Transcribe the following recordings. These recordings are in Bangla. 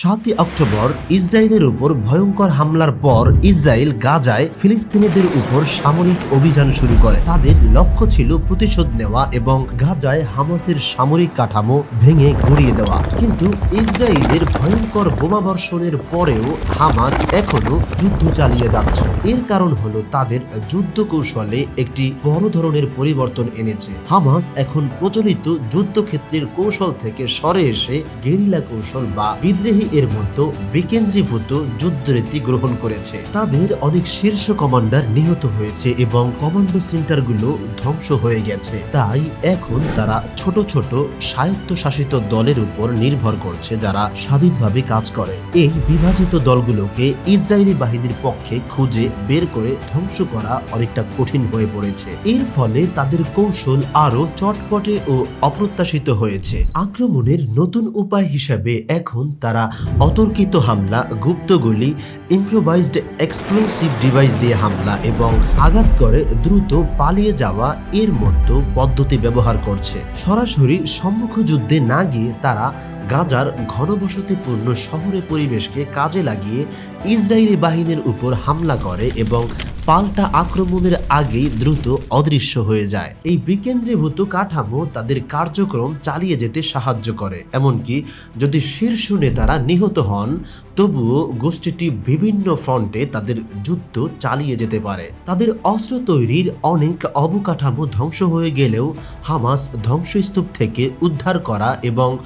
সাতই অক্টোবর ইসরায়েলের উপর ভয়ঙ্কর হামলার পর ইসরায়েল গাজায় ফিলিস্তিনিদের উপর সামরিক অভিযান শুরু করে। তাদের লক্ষ্য ছিল প্রতিশোধ নেওয়া এবং গাজায় হামাসের সামরিক কাঠামো ভেঙে গড়িয়ে দেওয়া। কিন্তু ইসরায়েলের ভয়ঙ্কর বোমাবর্ষণের পরেও হামাস এখনও যুদ্ধ চালিয়ে যাচ্ছে। এর কারণ হলো তাদের যুদ্ধ কৌশলে একটি বড় ধরনের পরিবর্তন এনেছে। হামাস এখন প্রচলিত যুদ্ধক্ষেত্রের কৌশল থেকে সরে এসে গেরিলা কৌশল বা বিদ্রোহী এর মতো বিকেন্দ্রীভূত যুদ্ধরীতি গ্রহণ করেছে। তাদের অনেক শীর্ষ কমান্ডার নিহত হয়েছে এবং কমান্ডো সেন্টারগুলো ধ্বংস হয়ে গেছে। তাই এখন তারা ছোট ছোট স্বায়ত্তশাসিত দলের উপর নির্ভর করছে যারা স্বাধীনভাবে কাজ করে। এই বিভাজিত দলগুলোকে ইসরায়েলি বাহিনীর পক্ষে খুঁজে বের করে ধ্বংস করা অনেকটা কঠিন হয়ে পড়েছে। এর ফলে তাদের কৌশল আরও চটপটে ও অপ্রত্যাশিত হয়েছে। আক্রমণের নতুন উপায় হিসাবে এখন তারা অতর্কিত হামলা গুপ্তগুলি ইম্প্রোভাইজড এক্সপ্লোসিভ ডিভাইস দিয়ে হামলা এবং আঘাত করে দ্রুত পালিয়ে যাওয়া এর মতো পদ্ধতি ব্যবহার করছে। সরাসরি সম্মুখ যুদ্ধে না গিয়ে তারা গাজার ঘনবসতিপূর্ণ শহরে পরিবেশকে কাজে লাগিয়ে ইসরায়েলি বাহিনীর উপর হামলা করে এবং পাল্টা আক্রমণের আগেই দ্রুত অদৃশ্য হয়ে যায়। এই বিকেন্দ্রীভূত কাঠামো তাদের কার্যক্রম চালিয়ে যেতে সাহায্য করে। এমনকি যদি শীর্ষ নেতারা নিহত হন, তবুও গোষ্ঠীটি বিভিন্ন ফ্রন্টে তাদের যুদ্ধ চালিয়ে যেতে পারে। তাদের অস্ত্র তৈরির অনেক অবকাঠামো ধ্বংস হয়ে গেলেও হামাস ধ্বংসস্তূপ থেকে উদ্ধার করা এবং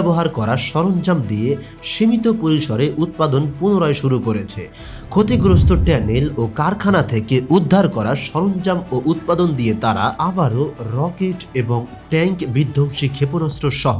পুনর্ব্যবহার করা সরঞ্জাম দিয়ে সীমিত পরিসরে উৎপাদন পুনরায় শুরু করেছে। ক্ষতিগ্রস্ত ট্যানেল ও কারখানা থেকে উদ্ধার করা সরঞ্জাম ও উৎপাদন দিয়ে তারা আবারও রকেট এবং ট্যাঙ্ক বিধ্বংসী ক্ষেপণাস্ত্র সহ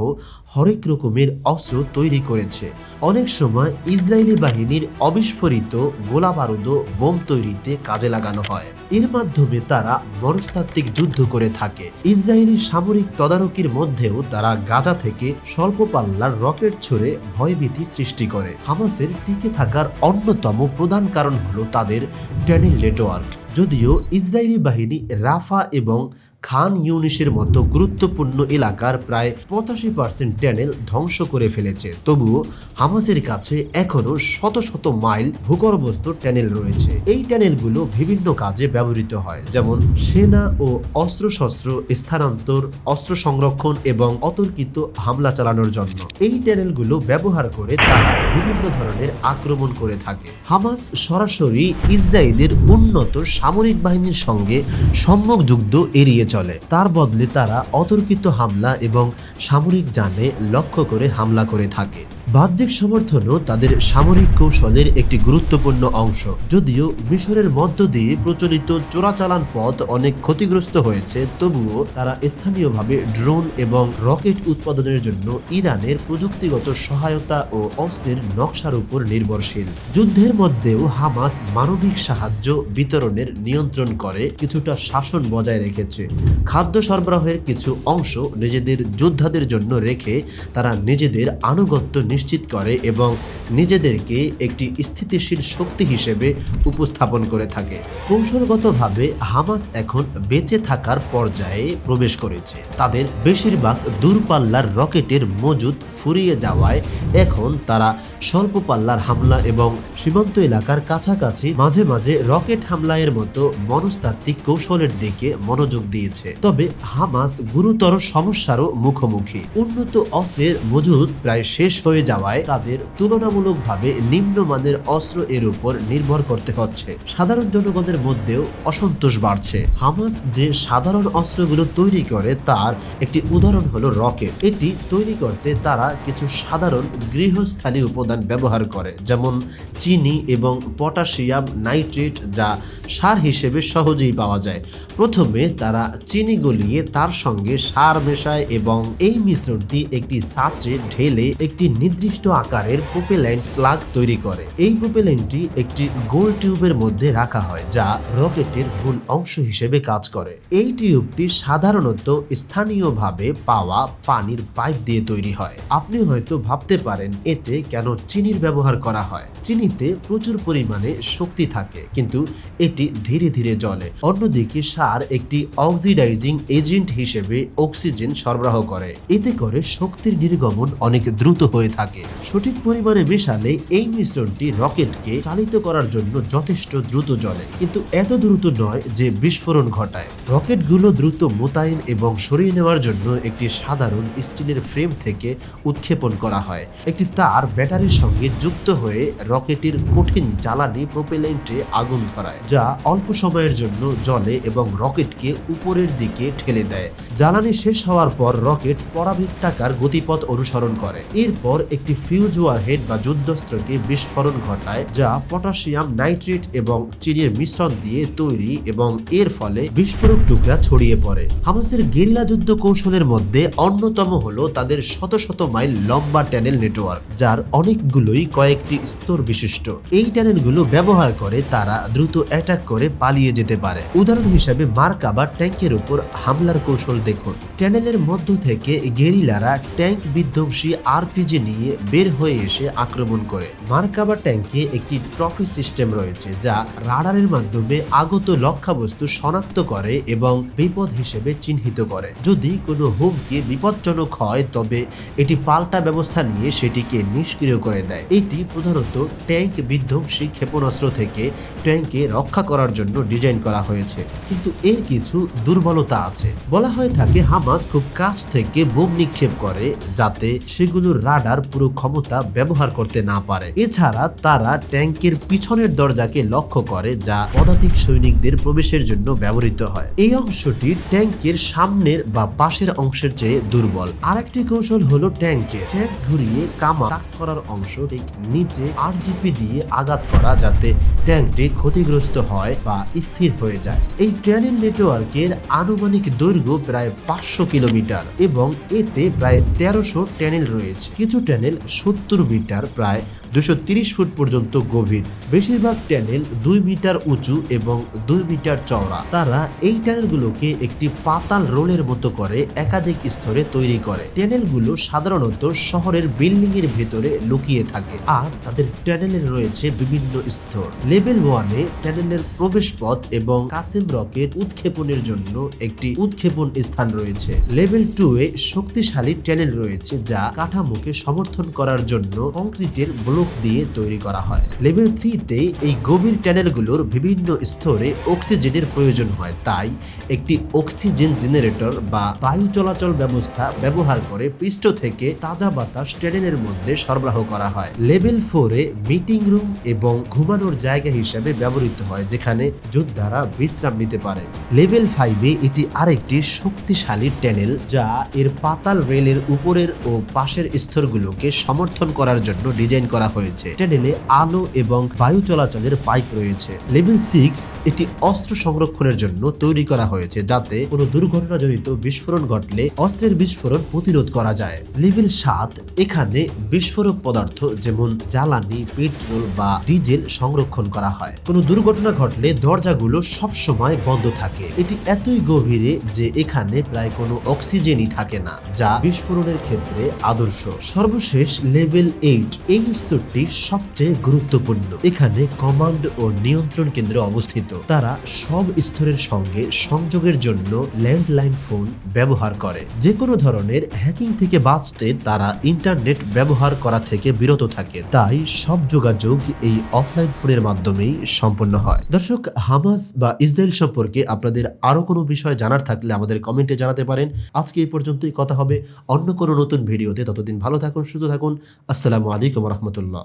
হরেক রকমের অস্ত্র তৈরি করেছে। অনেক সময় ইসরায়েলি বাহিনীর অবিস্ফোরিত গোলা বারুদ বোম তৈরিতে কাজে লাগানো হয়। এর মাধ্যমে তারা মনস্তাত্ত্বিক যুদ্ধ করে থাকে। ইসরায়েলি সামরিক তদারকির মধ্যেও তারা গাজা থেকে স্বল্প পাল্লার রকেট ছুড়ে ভয়ভীতি সৃষ্টি করে। হামাসের টিকে থাকার অন্যতম প্রধান কারণ হলো তাদের ট্যানেল নেটওয়ার্ক। যদিও ইসরায়েলি বাহিনী রাফা এবং খান ইউনিসের মতো গুরুত্বপূর্ণ এলাকার প্রায় পঁচাশি পার্সেন্ট ট্যানেল ধ্বংস করে ফেলেছে। তবুও হামাসের কাছে এখনও শত শত মাইল ভূগর্ভস্থ ট্যানেল রয়েছে। এই ট্যানেলগুলো বিভিন্ন কাজে ব্যবহৃত হয়, যেমন সেনা ও অস্ত্রশস্ত্র স্থানান্তর, অস্ত্র সংরক্ষণ এবং অতর্কিত হামলা চালানোর জন্য। এই ট্যানেলগুলো ব্যবহার করে তারা বিভিন্ন ধরনের আক্রমণ করে থাকে। হামাস সরাসরি ইসরায়েলের উন্নত সামরিক বাহিনীর সঙ্গে সম্মুখ যুদ্ধ এড়িয়ে চলে। তার বদলে তারা অতর্কিত হামলা এবং সামরিক যানে লক্ষ্য করে হামলা করে থাকে। বাহ্যিক সমর্থনও তাদের সামরিক কৌশলের একটি গুরুত্বপূর্ণ অংশ। যদিও মিশরের মধ্য দিয়ে প্রচলিত চোরাচালান পথ অনেক ক্ষতিগ্রস্ত হয়েছে, তবুও তারা স্থানীয়ভাবে ড্রোন এবং রকেট উৎপাদনের জন্য ইরানের প্রযুক্তিগত সহায়তা ও অস্ত্রের নকশার উপর নির্ভরশীল। যুদ্ধের মধ্যেও হামাস মানবিক সাহায্য বিতরণের নিয়ন্ত্রণ করে, কিছুটা শাসন বজায় রেখেছে। খাদ্য সরবরাহের কিছু অংশ নিজেদের যোদ্ধাদের জন্য রেখে তারা নিজেদের আনুগত্য নিশ্চিত করে এবং নিজেদেরকে একটি স্থিতিশীল শক্তি হিসেবে উপস্থাপন করে থাকে। কৌশলগতভাবে হামাস এখন বেঁচে থাকার পর্যায়ে প্রবেশ করেছে। তাদের বেশিরভাগ দূরপাল্লার রকেটের মজুদ ফুরিয়ে যাওয়ায় এখন তারা স্বল্প পাল্লার হামলা এবং সীমান্ত এলাকার কাছাকাছি মাঝে মাঝে রকেট হামলায়ের মতো মনস্তাত্ত্বিক কৌশলের দিকে মনোযোগ দিয়েছে। তবে হামাস গুরুতর সমস্যারও মুখোমুখি। উন্নত অস্ত্রের মজুদ প্রায় শেষ হয়ে যাওয়ায় তাদের তুলনামূলকভাবে নিম্নমানের অস্ত্র এর উপর নির্ভর করতে হচ্ছে। সাধারণ জনগণের মধ্যেও অসন্তোষ বাড়ছে। হামাস যে সাধারণ অস্ত্রগুলো তৈরি করে তার একটি উদাহরণ হলো রকেট। এটি তৈরি করতে তারা কিছু সাধারণ গৃহস্থালী উপাদান ব্যবহার করে, যেমন চিনি এবং পটাশিয়াম নাইট্রেট যা সার হিসেবে সহজেই পাওয়া যায়। প্রথমে তারা চিনি গলিয়ে তার সঙ্গে সার মেশায় এবং এই মিশ্রণটি একটি সাচে ঢেলে একটি নির্দিষ্ট আকারের প্রোপেল্যান্ট স্লাগ তৈরি করে। এই প্রোপেল্যান্টটি একটি গোল টিউবের মধ্যে রাখা হয়, যা রকেটের মূল অংশ হিসেবে কাজ করে। এই টিউবটি সাধারণত স্থানীয়ভাবে পাওয়া পানির পাইপ দিয়ে তৈরি হয়। আপনি হয়তো ভাবতে পারেন, এতে কেন চিনির ব্যবহার করা হয়। চিনিতে প্রচুর পরিমাণে শক্তি থাকে, কিন্তু এটি ধীরে ধীরে জ্বলে। অন্যদিকে সার একটি অক্সিডাইজিং এজেন্ট হিসেবে অক্সিজেন সরবরাহ করে। এতে করে শক্তির নির্গমন অনেক দ্রুত হয়ে থাকে। সঠিক পরিমাণে মেশালে এই মিশ্রণটি রকেটকে চালিত করার জন্য যথেষ্ট দ্রুত জলে কিন্তু এত দ্রুত নয় যে বিস্ফোরণ ঘটায়। রকেটগুলো দ্রুত মোতায়েন এবং সরিয়ে নেওয়ার জন্য একটি সাধারণ স্টিলের ফ্রেম থেকে উৎক্ষেপণ করা হয়। একটি তার সঙ্গে যুক্ত হয়ে রকেটের কঠিন জ্বালানি প্রোপেলেন্টে আগুন ধরায়, যা অল্প সময়ের জন্য জলে এবং রকেটকে উপরের দিকে ঠেলে দেয়। জ্বালানি শেষ হওয়ার পর রকেট পরাবৃত্তাকার গতিপথ অনুসরণ করে। এরপর একটি ফিউজ ওয়ারহেড বা যুদ্ধস্ত্রকে বিস্ফোরণ ঘটায়, যা পটাশিয়াম নাইট্রেট এবং চিনির মিশ্রণ দিয়ে তৈরি এবং এর ফলে বিস্ফোরক টুকরা ছড়িয়ে পড়ে। হামাসের গেরিলা যুদ্ধ কৌশলের মধ্যে অন্যতম হলো তাদের শত শত মাইল লম্বা ট্যানেল নেটওয়ার্ক, যার অনেকগুলোই কয়েকটি স্তর বিশিষ্ট। এই ট্যানেলগুলো ব্যবহার করে তারা দ্রুত অ্যাটাক করে পালিয়ে যেতে পারে। উদাহরণ হিসেবে মার্কা বা ট্যাঙ্কের উপর হামলার কৌশল দেখুন। ট্যানেলের মধ্য থেকে গেরিলারা ট্যাঙ্ক বিধ্বংসী আরপিজি নিয়ে বের হয়ে এসে আক্রমণ করে। মার্কাবা ট্যাঙ্কে একটি ট্রফি সিস্টেম রয়েছে, যা রাডারের মাধ্যমে আগত লক্ষ্যবস্তু শনাক্ত করে এবং বিপদ হিসেবে চিহ্নিত করে। যদি কোনো হুমকি বিপজ্জনক হয়, তবে এটি পাল্টা ব্যবস্থা নিয়ে সেটিকে নিষ্ক্রিয় করে দেয়। এটি প্রধানত ট্যাঙ্ক বিধ্বংসী ক্ষেপণাস্ত্র থেকে ট্যাঙ্কে রক্ষা করার জন্য ডিজাইন করা হয়েছে। কিন্তু এর কিছু দুর্বলতা আছে। বলা হয়ে থাকে, হামাস খুব কাছ থেকে বোম নিক্ষেপ করে যাতে সেগুলোর রাডার পুরো ক্ষমতা ব্যবহার করতে না পারে। এছাড়া তারা ট্যাঙ্কের পিছনের দরজাকে লক্ষ্য করে যা পদাতিক সৈনিকদের প্রবেশের জন্য ব্যবহৃত হয়। এই অংশটি ট্যাঙ্কের সামনের বা পাশের অংশের চেয়ে দুর্বল। আরেকটি কৌশল হলো ট্যাঙ্কে ট্যাঙ্ক ঘুরিয়ে কামা করার অংশ। ঠিক নিচে আরজিপি দিয়ে আঘাত করা যাতে ট্যাঙ্কটি ক্ষতিগ্রস্ত হয় বা স্থির হয়ে যায়। এই ট্যানেল নেটওয়ার্কের আনুমানিক দৈর্ঘ্য প্রায় পাঁচশো কিলোমিটার এবং এতে প্রায় তেরোশো ট্যানেল রয়েছে। কিছু ট্যানেল সত্তর মিটার, প্রায় দুশো তিরিশ ফুট পর্যন্ত গভীর। বেশিরভাগ ট্যানেল দুই মিটার উঁচু এবং দুই মিটার চওড়া। তারা এই ট্যানেলগুলোকে একটি পাতাল রোলের মতো করে একাধিক স্তরে তৈরি করে। ট্যানেলগুলো সাধারণত শহরের বিল্ডিং এর ভেতরে লুকিয়ে থাকে। আর তাদের ট্যানেলের রয়েছে বিভিন্ন স্তর। লেভেল ওয়ানে ট্যানেলের প্রবেশ পথ এবং কাসিম রকেট উৎক্ষেপণের জন্য একটি উৎক্ষেপণ স্থান রয়েছে। লেভেল টু এ শক্তিশালী ট্যানেল রয়েছে যা কাঠামোকে সমর্থন করার জন্য কংক্রিটের ব্লক দিয়ে তৈরি করা হয়। লেভেল থ্রিতে এই গভীর ট্যানেলগুলোর বিভিন্ন স্তরে অক্সিজেনের প্রয়োজন হয়। তাই একটি অক্সিজেন জেনারেটর বা বায়ু চলাচল ব্যবস্থা ব্যবহার করে পৃষ্ঠ থেকে তাজা বাতাস ট্যানেলের মধ্যে সরবরাহ করা হয়। লেভেল ফোরে মিটিং রুম এবং ঘুমানোর জায়গা হিসেবে ব্যবহৃত হয়, যেখানে যোদ্ধারা বিশ্রাম নিতে পারে। লেভেল ফাইভে এটি আরেকটি শক্তিশালী ট্যানেল যা এর পাতাল রেলের উপরের ও পাশের স্তরগুলোকে সমর্থন করার জন্য ডিজাইন করা হয়েছে। ট্যানেলে আলো এবং বায়ু চলাচলের পাইপ রয়েছে। লেভেল সিক্স এটি অস্ত্র সংরক্ষণের জন্য তৈরি করা হয়েছে, যাতে কোনো দুর্ঘটনাজনিত বিস্ফোরণ ঘটলে অস্ত্রের বিস্ফোরণ প্রতিরোধ করা যায়। লেভেল সাত এখানে বিস্ফোরক পদার্থ যেমন জ্বালানি, পেট্রোল বা ডিজেল সংরক্ষণ করা হয়। কোনো দুর্ঘটনা ঘটলে দরজাগুলো সব সময় বন্ধ থাকে। এটি এতই গভীরে যে এখানে প্রায় কোনো অক্সিজেনই থাকে না, যা বিস্ফোরণের ক্ষেত্রে আদর্শ। সর্বশেষ লেভেল এইট, এই স্তরটি সবচেয়ে গুরুত্বপূর্ণ। এখানে কমান্ড ও নিয়ন্ত্রণ কেন্দ্র অবস্থিত। তারা সব স্তরের সঙ্গে সংযোগের জন্য ল্যান্ডলাইন ফোন ব্যবহার করে। যে কোনো ধরনের হ্যাকিং থেকে বাঁচতে তারা ইন্টারনেট ব্যবহার করা থেকে বিরত থাকে, তাই সব যোগাযোগ এই অফলাইন ফোনের মাধ্যমেই সম্পন্ন হয়। দর্শক, হামাস বা ইসরায়েল সম্পর্কে আপনাদের আরও কোনো বিষয় জানার থাকলে আমাদের কমেন্টে জানাতে পারেন। আজকে এই পর্যন্তই কথা হবে। অন্য কোনো নতুন ভিডিওতে ততদিন ভালো থাকুন, সুস্থ থাকুন। আসসালামু আলাইকুম রহমতুল্লাহ।